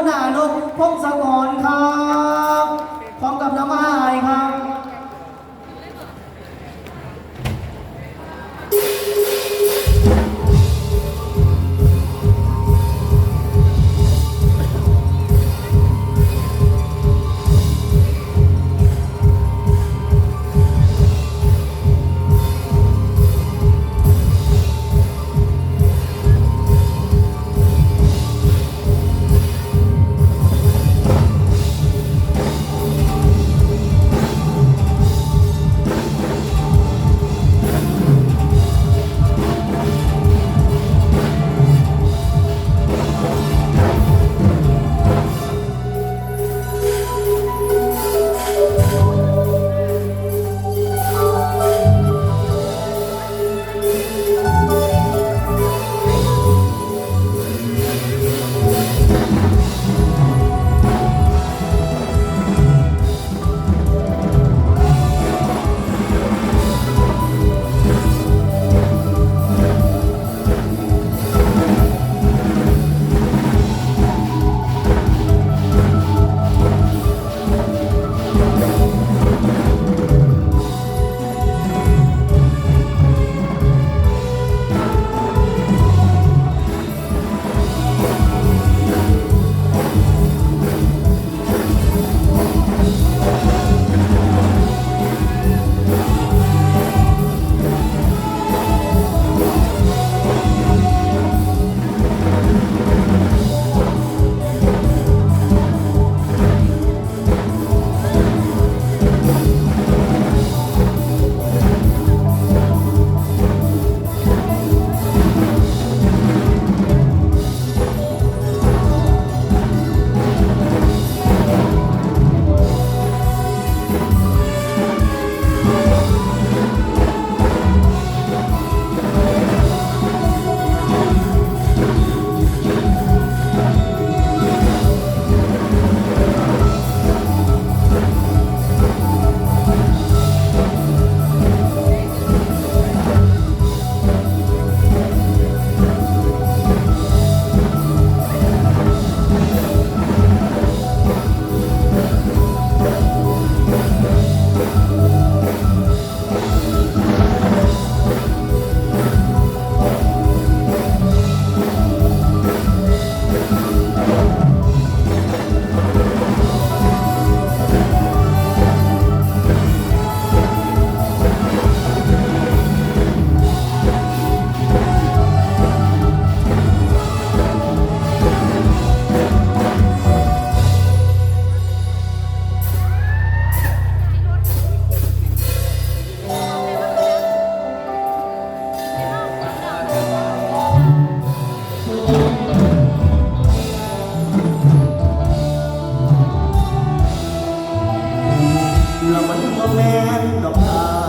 วหน้านกพงศกรครับ พร้อมกับน้ำอายครับ ก็แมนดอกพา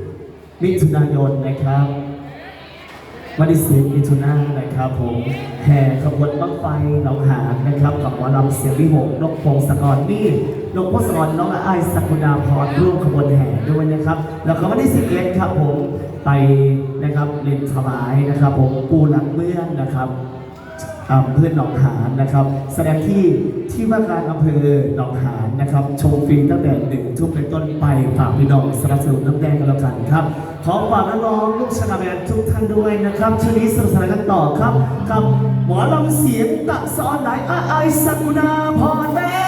10มิถุนายนนะครับวันที่10มิถุนายนนะครับผมแห่ขบวนบั้งไฟหนองหานนะครับ กับหมอลำเสียงวิหกนกพงศกรนี่นกพงศกรน้องไอ้าสกุณาพรร่วมขบวนแห่ด้วยนะครับ แล้วก็วันที่11ครับผมไปนะครับเรียนถวายนะครับ ผมปูหลังเมืองนะครับ อำเภอหนองหานนะครับ แสดงที่ที่ว่าการอำเภอหนองหานนะครับชมฟรีตั้งแต่หนึ่งทุ่มเป็นต้นไปฝากพี่น้องสนับสนุนน้ำแดงกันแล้วกันครับขอฝากน้องลูกชนาแมนทุกท่านด้วยนะครับช่วงนี้สนุกสนานกันต่อครับ กับหมอลำเสียงตะซ้อนไหนอาไอสกุณาพรแบน